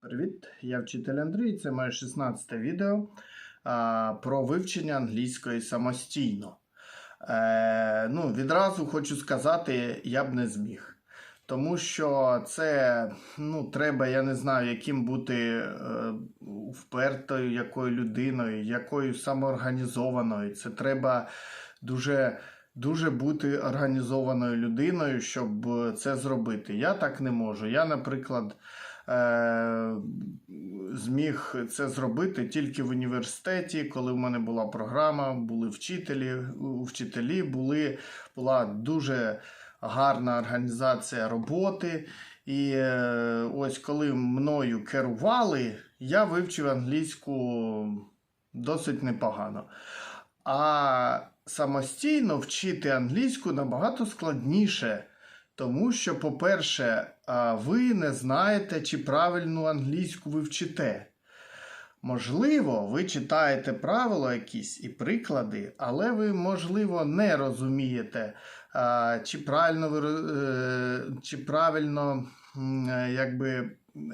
Привіт, я вчитель Андрій. Це моє 16 відео а, про вивчення англійської самостійно. Е, ну, відразу хочу сказати, я б не зміг. Тому що це ну, треба, я не знаю, яким бути е, впертою, якою людиною, якою самоорганізованою. Це треба дуже, дуже бути організованою людиною, щоб це зробити. Я так не можу. Я, наприклад, е, зміг це зробити тільки в університеті, коли в мене була програма, були вчителі, вчителі були, була дуже гарна організація роботи. І е, ось коли мною керували, я вивчив англійську досить непогано. А самостійно вчити англійську набагато складніше. Тому що, по-перше, ви не знаєте, чи правильну англійську ви вчите. Можливо, ви читаєте правила якісь і приклади, але ви, можливо, не розумієте, чи правильно ви, е, чи правильно е, якби,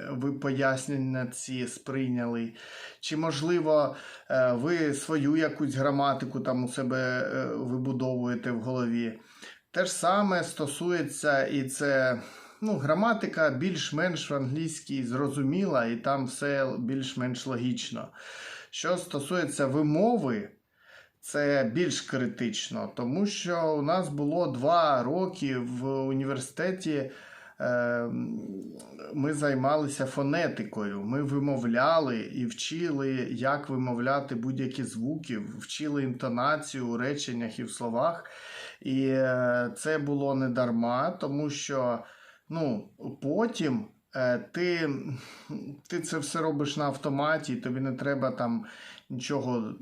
ви пояснення ці сприйняли, чи, можливо, е, ви свою якусь граматику там у себе е, вибудовуєте в голові. Те ж саме стосується і це. Ну, граматика більш-менш в англійській зрозуміла, і там все більш-менш логічно. Що стосується вимови, це більш критично, тому що у нас було два роки в університеті. е, Ми займалися фонетикою. Ми вимовляли і вчили, як вимовляти будь-які звуки, вчили інтонацію у реченнях і в словах. І е, це було не дарма, тому що ну, потім е, ти, ти це все робиш на автоматі, тобі не треба там нічого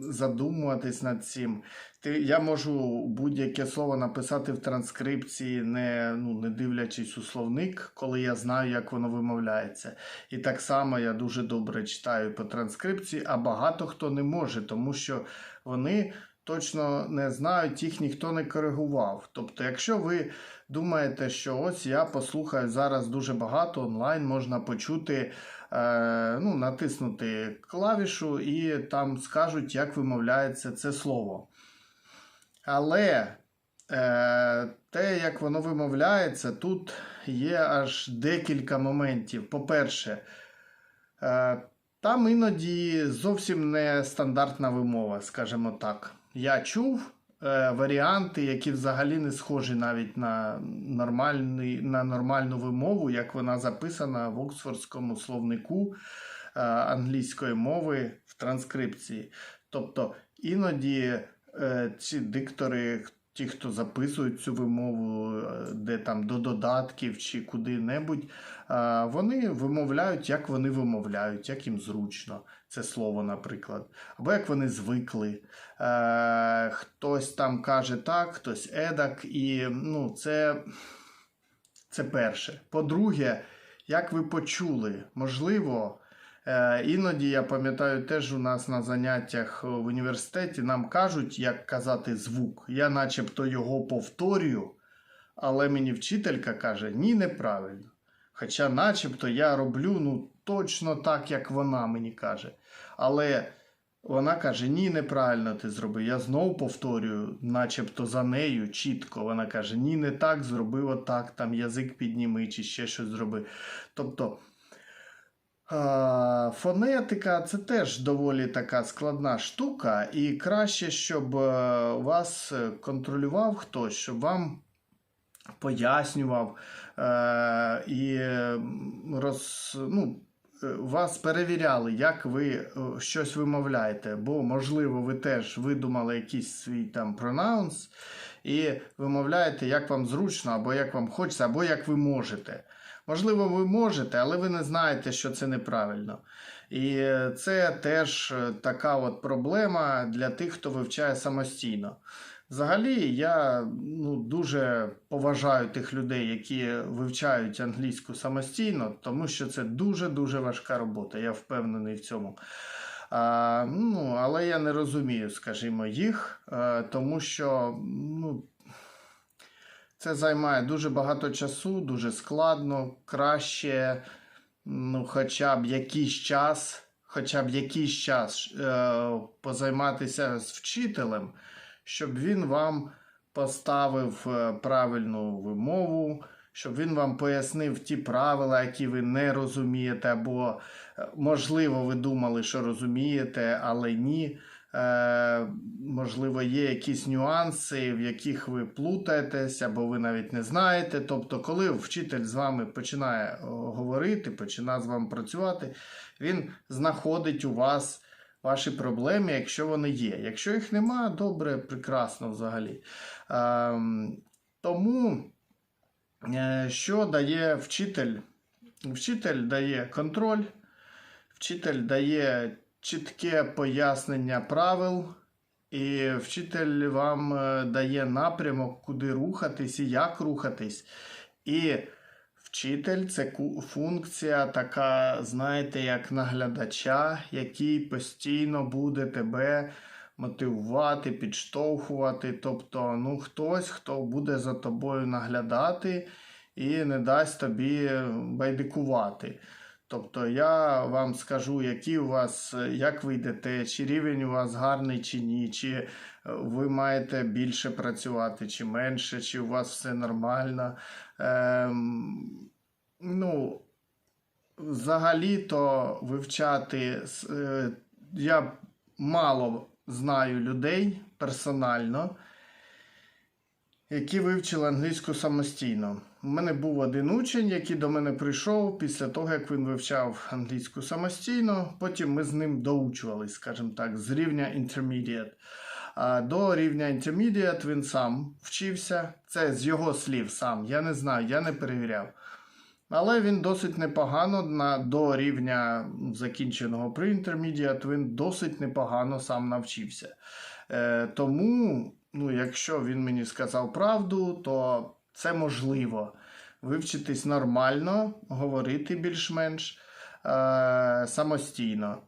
задумуватись над цим. Ти, я можу будь-яке слово написати в транскрипції, не, ну, не дивлячись у словник, коли я знаю, як воно вимовляється. І так само я дуже добре читаю по транскрипції, а багато хто не може, тому що вони точно не знають, їх ніхто не коригував. Тобто, якщо ви думаєте, що ось я послухаю зараз дуже багато онлайн, можна почути, е, ну, натиснути клавішу і там скажуть, як вимовляється це слово. Але е, те, як воно вимовляється, тут є аж декілька моментів. По-перше, е, там іноді зовсім не стандартна вимова, скажімо так. Я чув е, варіанти, які взагалі не схожі навіть на, нормальний, на нормальну вимову, як вона записана в Оксфордському словнику е, англійської мови в транскрипції. Тобто іноді е, ці диктори, ті, хто записують цю вимову, е, де там до додатків чи куди-небудь, е, вони вимовляють, як вони вимовляють, як їм зручно це слово, наприклад, або як вони звикли. Е, хтось там каже так, хтось едак, і ну, це, це перше. По-друге, як ви почули, можливо. Е, Іноді я пам'ятаю, теж у нас на заняттях в університеті нам кажуть, як казати звук. Я начебто його повторюю, але мені вчителька каже, ні, неправильно. Хоча, начебто, я роблю ну, точно так, як вона мені каже. Але вона каже: ні, неправильно ти зробив. Я знову повторюю, начебто за нею чітко. Вона каже: ні, не так, зробив отак, там язик підніми чи ще щось зроби. Тобто. А, Фонетика це теж доволі така складна штука, і краще, щоб е, вас контролював хтось, щоб вам пояснював е, і роз, ну, е, вас перевіряли, як ви е, щось вимовляєте. Бо, можливо, ви теж видумали якийсь свій там пронаунс і вимовляєте, як вам зручно, або як вам хочеться, або як ви можете. Можливо, ви можете, але ви не знаєте, що це неправильно. І це теж е, така от проблема для тих, хто вивчає самостійно. Взагалі, я ну, дуже поважаю тих людей, які вивчають англійську самостійно, тому що це дуже-дуже важка робота. Я впевнений в цьому. А, ну, але я не розумію, скажімо, їх, е, тому що ну, це займає дуже багато часу, дуже складно, краще ну, хоча б якийсь час, хоча б якийсь час е, позайматися з вчителем, щоб він вам поставив е, правильну вимову, щоб він вам пояснив ті правила, які ви не розумієте, або, е, можливо, ви думали, що розумієте, але ні. Е, можливо, є якісь нюанси, в яких ви плутаєтесь, або ви навіть не знаєте. Тобто, коли вчитель з вами починає говорити, починає з вами працювати, він знаходить у вас ваші проблеми, якщо вони є. Якщо їх нема, добре, прекрасно взагалі. Ем, тому, е, що дає вчитель? Вчитель дає контроль, вчитель дає чітке пояснення правил, і вчитель вам е, дає напрямок, куди рухатись і як рухатись. І вчитель це функція така, знаєте, як наглядача, який постійно буде тебе мотивувати, підштовхувати. Тобто, ну, хтось, хто буде за тобою наглядати і не дасть тобі байдикувати. Тобто я вам скажу, які у вас, як ви йдете, чи рівень у вас гарний чи ні, чи е, ви маєте більше працювати, чи менше, чи у вас все нормально. Ем, ну, взагалі-то вивчати е, я мало знаю людей персонально, які вивчили англійську самостійно. У мене був один учень, який до мене прийшов після того, як він вивчав англійську самостійно. Потім ми з ним доучувались, скажімо так, з рівня intermediate. А до рівня intermediate він сам вчився. Це з його слів сам. Я не знаю, я не перевіряв. Але він досить непогано на, до рівня закінченого при intermediate, він досить непогано сам навчився. Е, тому, ну, якщо він мені сказав правду, то це можливо. Вивчитись нормально, говорити більш-менш е, самостійно.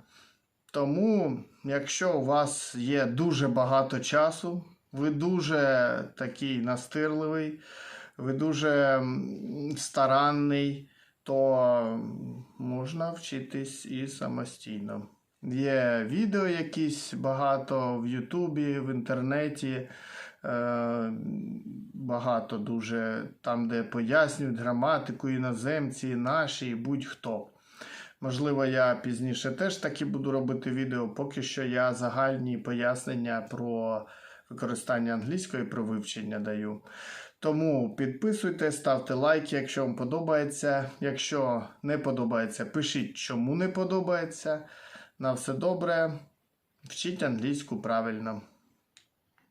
Тому, якщо у вас є дуже багато часу, ви дуже такий настирливий, ви дуже старанний, то можна вчитись і самостійно. Є відео якісь багато в Ютубі, в інтернеті. Е, багато дуже там, де пояснюють граматику, іноземці, наші, і будь-хто. Можливо, я пізніше теж таки буду робити відео. Поки що я загальні пояснення про використання англійської про вивчення даю. Тому підписуйтесь, ставте лайки, якщо вам подобається. Якщо не подобається, пишіть, чому не подобається. На все добре. Вчіть англійську правильно.